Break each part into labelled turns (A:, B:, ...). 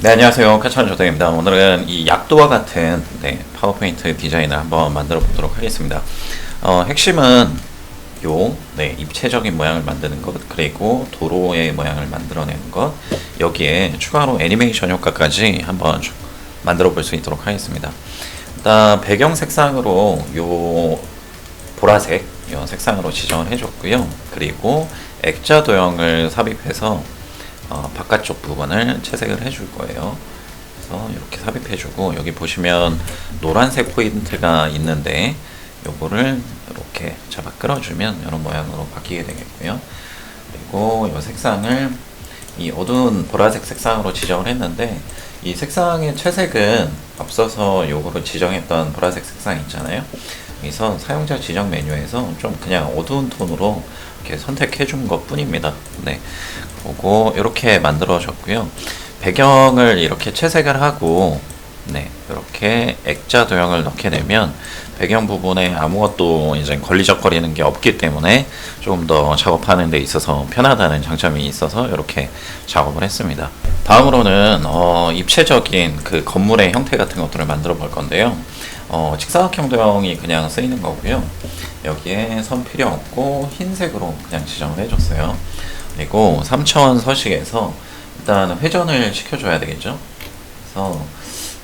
A: 네, 안녕하세요. 카차원 조정입니다. 오늘은 이 약도와 같은 네, 파워포인트 디자인을 한번 만들어 보도록 하겠습니다. 어, 핵심은 요 네, 입체적인 모양을 만드는 것 그리고 도로의 모양을 만들어내는 것 여기에 추가로 애니메이션 효과까지 한번 주- 만들어 볼 수 있도록 하겠습니다. 일단 배경 색상으로 요 보라색 요 색상으로 지정을 해줬고요. 그리고 액자 도형을 삽입해서 어, 바깥쪽 부분을 채색을 해줄 거예요. 그래서 이렇게 삽입해주고 여기 보시면 노란색 포인트가 있는데 요거를 이렇게 잡아 끌어주면 이런 모양으로 바뀌게 되겠고요. 그리고 이 색상을 이 어두운 보라색 색상으로 지정을 했는데 이 색상의 채색은 앞서서 요거를 지정했던 보라색 색상 있잖아요. 여기서 사용자 지정 메뉴에서 좀 그냥 어두운 톤으로 이렇게 선택해 준 것 뿐입니다. 네. 그리고 이렇게 만들어졌고요. 배경을 이렇게 채색을 하고 네, 이렇게 액자 도형을 넣게 되면 배경 부분에 아무것도 이제 걸리적거리는 게 없기 때문에 조금 더 작업하는 데 있어서 편하다는 장점이 있어서 이렇게 작업을 했습니다. 다음으로는 어, 입체적인 그 건물의 형태 같은 것들을 만들어 볼 건데요. 어, 직사각형 도형이 그냥 쓰이는 거고요. 여기에 선 필요 없고 흰색으로 그냥 지정을 해줬어요. 그리고 3차원 서식에서 일단 회전을 시켜줘야 되겠죠. 그래서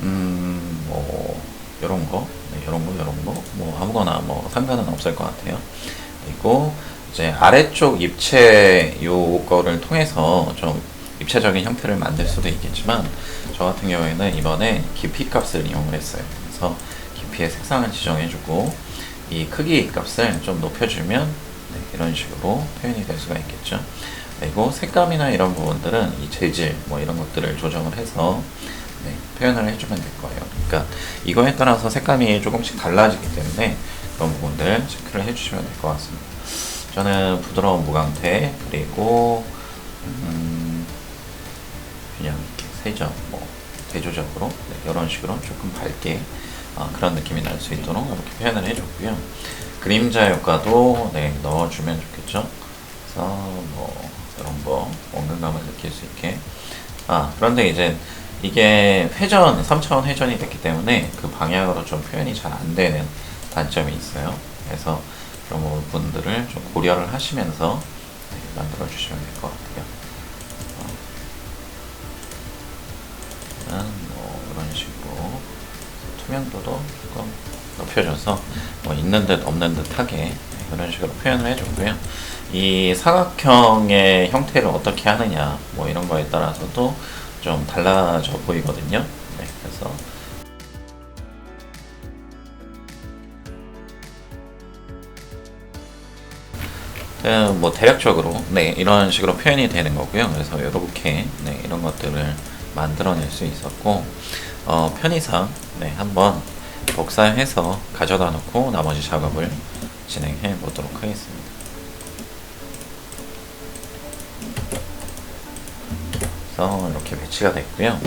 A: 음, 뭐 이런 거, 네, 이런 거, 이런 거, 뭐 아무거나 뭐 상관은 없을 것 같아요. 그리고 이제 아래쪽 입체 요거를 통해서 좀 입체적인 형태를 만들 수도 있겠지만 저 같은 경우에는 이번에 깊이 값을 이용을 했어요. 그래서 깊이의 색상을 지정해주고 이 크기 값을 좀 높여주면 네, 이런 식으로 표현이 될 수가 있겠죠. 그리고 색감이나 이런 부분들은 이 재질 뭐 이런 것들을 조정을 해서 네, 표현을 해주면 될 거예요. 그러니까 이거에 따라서 색감이 조금씩 달라지기 때문에 그런 부분들 체크를 해주시면 될 것 같습니다. 저는 부드러운 무광태 그리고 음, 그냥 세점 뭐 대조적으로 네, 이런 식으로 조금 밝게 어, 그런 느낌이 날 수 있도록 이렇게 표현을 해줬고요. 그림자 효과도 네, 넣어주면 좋겠죠. 그래서 뭐 이런 거 원근감을 느낄 수 있게. 아 그런데 이제 이게 회전 3차원 회전이 됐기 때문에 그 방향으로 좀 표현이 잘 안 되는 단점이 있어요. 그래서 그런 부분들을 좀 고려를 하시면서 네, 만들어 주시면 될 것 같아요. 투명도도 조금 높여줘서 뭐 있는 듯 없는 듯하게 네, 이런 식으로 표현을 해줬고요. 이 사각형의 형태를 어떻게 하느냐 뭐 이런 거에 따라서도 좀 달라져 보이거든요. 네, 그래서 네, 뭐 대략적으로 네 이런 식으로 표현이 되는 거고요. 그래서 이렇게 네 이런 것들을 만들어낼 수 있었고 어, 편의상 네 한번 복사해서 가져다 놓고 나머지 작업을 진행해 보도록 하겠습니다. 이렇게 배치가 됐고요.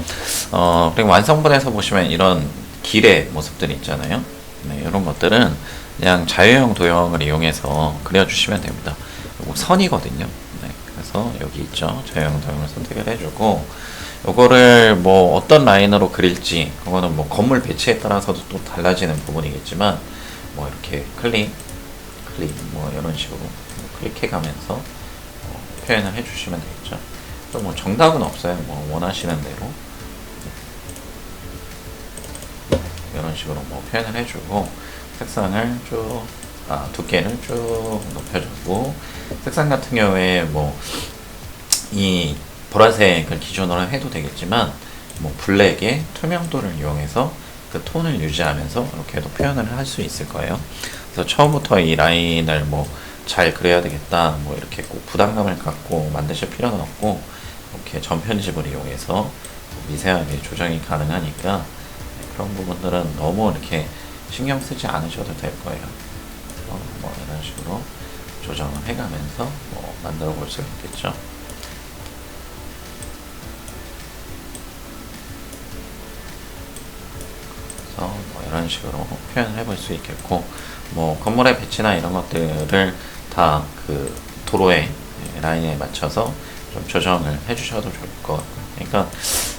A: 어, 그리고 완성본에서 보시면 이런 길의 모습들이 있잖아요. 네, 이런 것들은 그냥 자유형 도형을 이용해서 그려주시면 됩니다. 선이거든요. 네, 그래서 여기 있죠. 자유형 도형을 선택을 해주고 요거를 뭐 어떤 라인으로 그릴지 그거는 뭐 건물 배치에 따라서도 또 달라지는 부분이겠지만 뭐 이렇게 클릭 클릭 뭐 이런 식으로 클릭해 가면서 어, 표현을 해주시면 되겠죠. 또 뭐 정답은 없어요. 뭐 원하시는 대로 이런 식으로 뭐 표현을 해주고 색상을 쭉 아, 두께를 쭉 높여주고 색상 같은 경우에 뭐이 보라색을 기준으로 해도 되겠지만 뭐 블랙의 투명도를 이용해서 그 톤을 유지하면서 이렇게도 표현을 할 수 있을 거예요. 그래서 처음부터 이 라인을 뭐 잘 그려야 되겠다 뭐 이렇게 꼭 부담감을 갖고 만드실 필요는 없고 이렇게 전편집을 이용해서 미세하게 조정이 가능하니까 네, 그런 부분들은 너무 이렇게 신경 쓰지 않으셔도 될 거예요. 뭐 이런 식으로 조정을 해가면서 뭐 만들어 볼 수 있겠죠. 이런 식으로 표현을 해볼 수 있겠고 뭐 건물의 배치나 이런 것들을 다 그 도로의 라인에 맞춰서 좀 조정을 해주셔도 좋을 것 같고요. 그러니까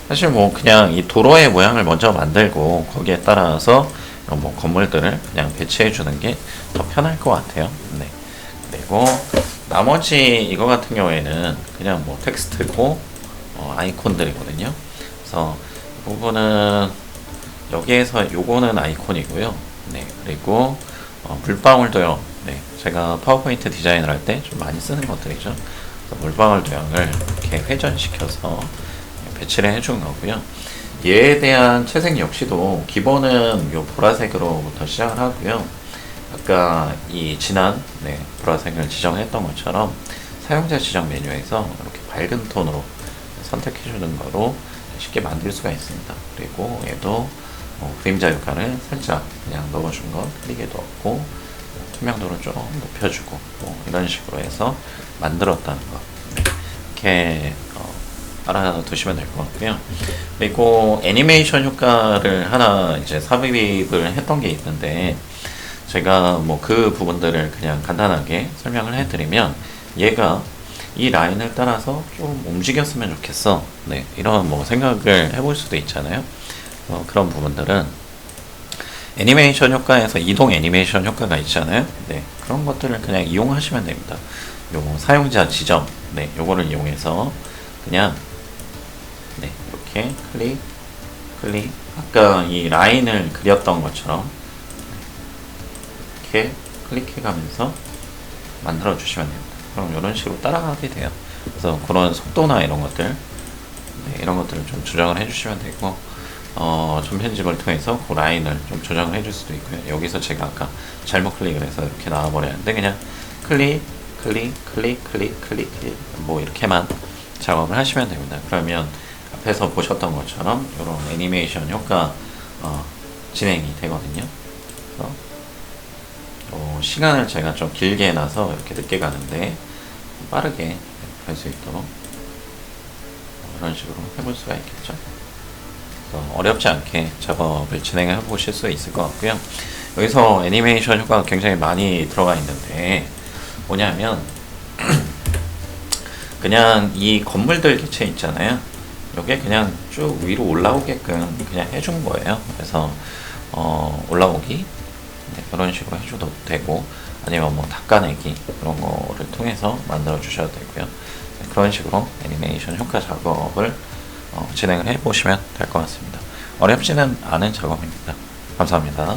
A: 사실 뭐 그냥 이 도로의 모양을 먼저 만들고 거기에 따라서 뭐 건물들을 그냥 배치해 주는 게 더 편할 것 같아요. 네. 그리고 나머지 이거 같은 경우에는 그냥 뭐 텍스트고 어, 아이콘들이거든요. 그래서 이 부분은 여기에서 요거는 아이콘이고요. 네. 그리고 어, 물방울 도형. 네. 제가 파워포인트 디자인을 할 때 좀 많이 쓰는 것들이죠. 그래서 물방울 도형을 이렇게 회전시켜서 배치를 해준 거고요. 얘에 대한 채색 역시도 기본은 요 보라색으로부터 시작을 하고요. 아까 이 진한 네, 보라색을 지정했던 것처럼 사용자 지정 메뉴에서 이렇게 밝은 톤으로 선택해 주는 거로 쉽게 만들 수가 있습니다. 그리고 얘도 어, 그림자 효과를 살짝 그냥 넣어준 거 클릭에도 없고 투명도를 좀 높여주고 뭐 이런 식으로 해서 만들었다는 거 네, 이렇게 어, 알아두시면 될 것 같고요. 그리고 애니메이션 효과를 하나 이제 삽입을 했던 게 있는데 제가 뭐 그 부분들을 그냥 간단하게 설명을 해드리면 얘가 이 라인을 따라서 좀 움직였으면 좋겠어. 네, 이런 뭐 생각을 해볼 수도 있잖아요. 어, 그런 부분들은 애니메이션 효과에서 이동 애니메이션 효과가 있잖아요. 네, 그런 것들을 그냥 이용하시면 됩니다. 요 사용자 지점, 네, 요거를 이용해서 그냥 네, 이렇게 클릭, 클릭. 아까 이 라인을 그렸던 것처럼 이렇게 클릭해 가면서 만들어 주시면 됩니다. 그럼 이런 식으로 따라가게 돼요. 그래서 그런 속도나 이런 것들, 네, 이런 것들을 좀 조정을 해주시면 되고, 어, 좀 편집을 통해서 그 라인을 좀 조정을 해줄 수도 있고요. 여기서 제가 아까 잘못 클릭을 해서 이렇게 나와버렸는데, 그냥 클릭, 클릭, 클릭, 클릭, 클릭, 클릭, 뭐 이렇게만 작업을 하시면 됩니다. 그러면 앞에서 보셨던 것처럼 이런 애니메이션 효과 어, 진행이 되거든요. 그래서 어, 시간을 제가 좀 길게 해놔서 이렇게 늦게 가는데 빠르게 갈수 있도록 이런 식으로 해볼 수가 있겠죠. 어렵지 않게 작업을 진행해 보실 수 있을 것 같고요. 여기서 애니메이션 효과가 굉장히 많이 들어가 있는데 뭐냐면 그냥 이 건물들 개체 있잖아요. 이게 그냥 쭉 위로 올라오게끔 그냥 해준 거예요. 그래서 어, 올라오기 네, 이런 식으로 해줘도 되고 아니면 뭐 닦아내기 이런 거를 통해서 만들어 주셔도 되고요. 네, 그런 식으로 애니메이션 효과 작업을 어, 진행을 해 보시면 될 것 같습니다. 어렵지는 않은 작업입니다. 감사합니다.